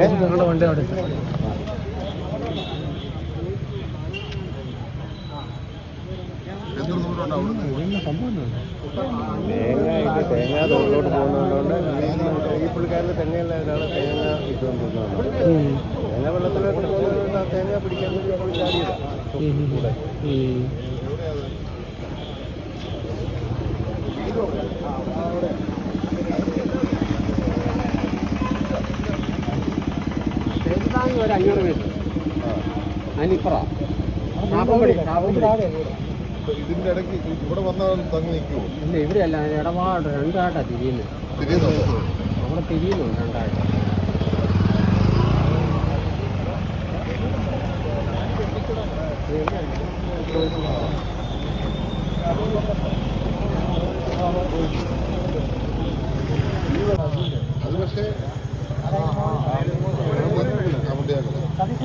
ഞങ്ങളുടെ വണ്ടി അവിടെ തേങ്ങ തേങ്ങ തോളിലോട്ട് പോകുന്നതുകൊണ്ട് ഈ പുള്ളിക്കാരന്റെ തെങ്ങയിലാണ് തേങ്ങ ഇട്ടുകൊണ്ടിരുന്നത് തേങ്ങ വെള്ളത്തിലോട്ട് പോകുന്നതുകൊണ്ട് ആ തേങ്ങ പിടിക്കാൻ വേണ്ടി നമ്മൾ ചാടിയതാണ് ഒരു അഞ്ഞൂറ് മീറ്റർ അതിനിപ്പറ ഇതിന്റെ ഇടയ്ക്ക് ഇവിടെ വന്നാൽ തങ്ങി നിൽക്കുമോ ഇല്ല ഇവിടെയല്ല ഇടപാട് രണ്ടാട്ടാ തിരിയുന്നത്. നമ്മുടെ അവിടെ തിരിയുന്നുണ്ട് രണ്ടായിട്ട് അത് പക്ഷേ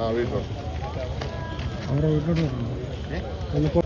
ആ വീട്ടിലുണ്ട് അവരെ വീട്ടിലോട്ട് അവിടെ പോ-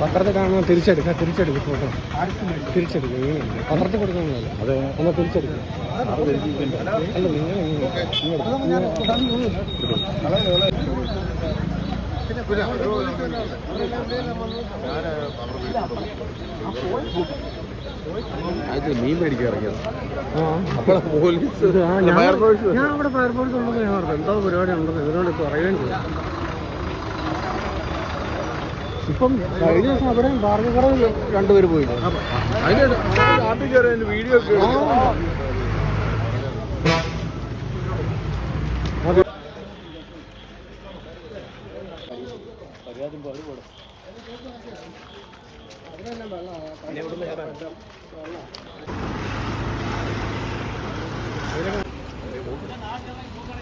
പത്രത്തിൽ കാണുമ്പോൾ തിരിച്ചെടുക്കുക തിരിച്ചെടുക്കുക ഫോട്ടോ. തിരിച്ചെടുക്കുക പത്രത്തിൽ കൊടുക്കണമല്ലോ അതെ. ഒന്ന് തിരിച്ചെടുക്കുക അല്ല നിങ്ങൾ മീൻ മേടിക്കാൻ ഇറങ്ങിയത്. പോലീസ്. ഞാൻ അവിടെ ഫയർഫോഴ്സ് ഉണ്ടെന്ന് ഞാൻ പറഞ്ഞു എന്തോ പരിപാടി ഉണ്ടെന്ന് ഇവരോട് പറയുകയും ചെയ്തു. ഇപ്പം കഴിഞ്ഞ ദിവസം അവിടെ ഭാർഗവറയിൽ രണ്ടുപേര് പോയില്ലേ അതിന്റെ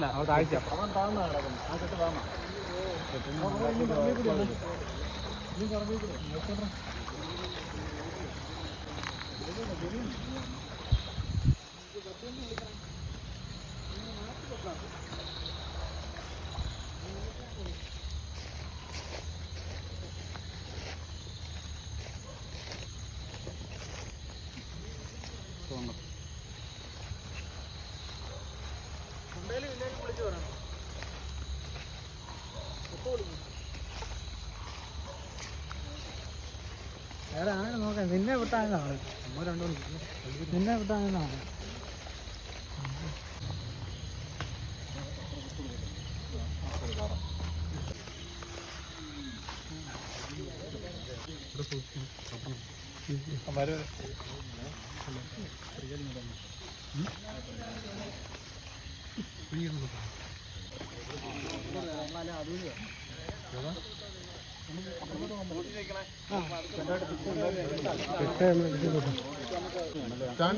വീഡിയോ ഒക്കെ കാര്യം കേൾക്കണമല്ലോ അങ്ങനെ ചുമ്മാ കരയോടെ നടന്നിട്ട് നമുക്ക് താഴെ നോക്കിയിട്ട് വേറെ ആരെ നോക്കാം നിന്നെ വിട്ടാങ്ങാണ് നമ്മൾ രണ്ടോ നിന്നെ വിട്ടാങ്ങാണ്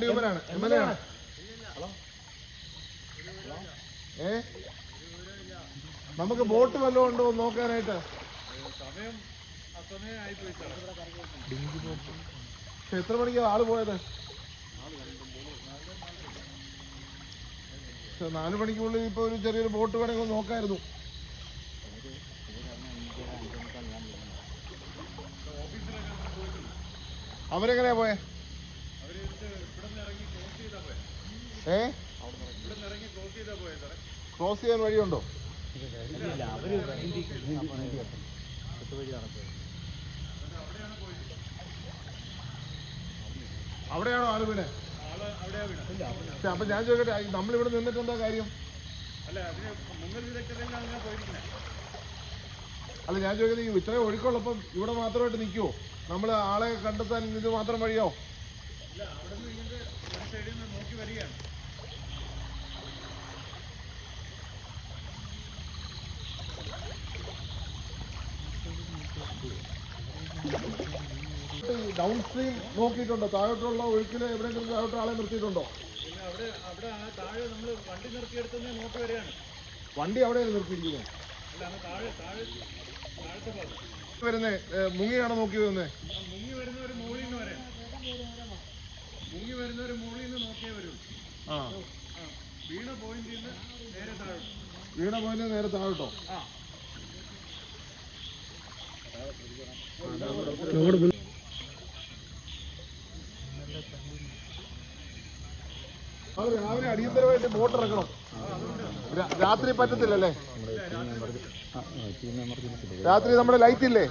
ഹ്യൂമനാണ് എം എൽ എ ആണ്. ഏ? നമുക്ക് ബോട്ട് വല്ലതും ഉണ്ടോ നോക്കാനായിട്ട്? എത്ര മണിക്കാ ആൾ പോയത്? നാല് മണിക്കുള്ളിൽ ഇപ്പൊ ഒരു ചെറിയൊരു ബോട്ട് വേണമെങ്കിൽ നോക്കായിരുന്നു. അവരെങ്ങനെയാ പോയെ? ഏ? ക്രോസ് ചെയ്യാൻ വഴിയുണ്ടോ? അവിടെയാണോ ആൾ പിന്നെ അപ്പൊ ഞാൻ ചോദിക്കട്ടെ നമ്മളിവിടെ നിന്നിട്ട് എന്താ കാര്യം? അല്ല ഞാൻ ചോദിക്കുന്നത് ഇത്രയും ഒഴുക്കുള്ളപ്പം ഇവിടെ മാത്രമായിട്ട് നിൽക്കുവോ? നമ്മൾ ആളെ കണ്ടെത്താൻ ഇത് മാത്രം വഴിയോ? ഡൗൺ സ്ട്രീം നോക്കിയിട്ടുണ്ടോ? താഴോട്ടുള്ള ഒഴുക്കിൽ എവിടെയെങ്കിലും താഴോട്ട് ആളെ നിർത്തിയിട്ടുണ്ടോ? വണ്ടി അവിടെയാണ് നിർത്തിയിരിക്കുന്നത് വരുന്നേ ഏ, മുങ്ങിയാണോ നോക്കി വരുന്നേ? മുങ്ങി വരുന്ന ഒരു മുകളിൽ നിന്ന് വരെ മുങ്ങി വരുന്ന ഒരു മുകളിൽ നിന്ന് നോക്കിയേ വരൂ. ആ. വീണ പോയിന്റിൽ നിന്ന് നേരെ താഴോട്ട്. വീണ പോയിന്റ് നേരെ താഴോട്ടോ? അവർ രാവിലെ അടിയന്തരമായിട്ട് ബോട്ട് ഇറക്കണം. രാത്രി പറ്റത്തില്ലല്ലേ? രാത്രി നമ്മുടെ ലൈറ്റ് ഇല്ലേ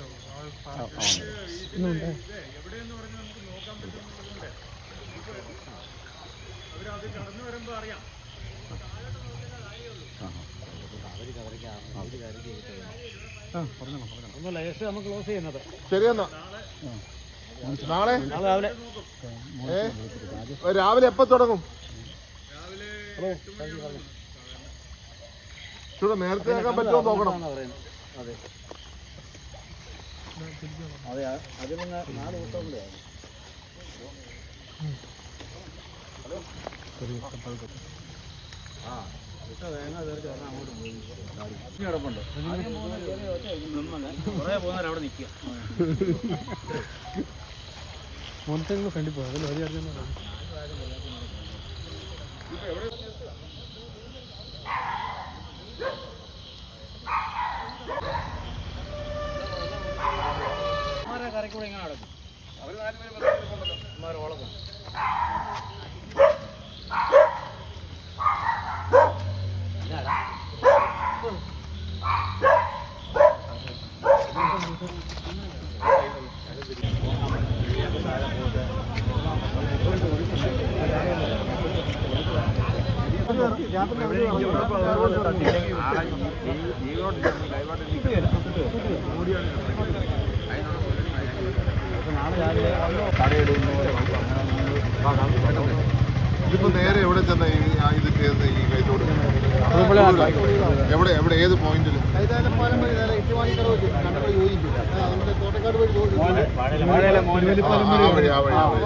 നാളെ? രാവിലെ എപ്പോ തുടങ്ങും? ചൂടാ നേരത്തെ ആക്കാൻ പറ്റുമോ നോക്കണം. അതെ. അതെ അതിൽ നിന്ന് നാല് ദിവസം കൂടെ ഫ്രണ്ടിൽ പോയി അതിൽ വലിയ കരക്കൂടെ ഇങ്ങനെ നടക്കും. അവർ ഓളക്കും ഇതിപ്പോ നേരെ എവിടെ ചെന്ന ഇത് ചെയ്യുന്ന ഈ കൈത്തോട് എവിടെ എവിടെ ഏത് പോയിന്റിൽ ആ വഴി ആ വഴി ആ വഴി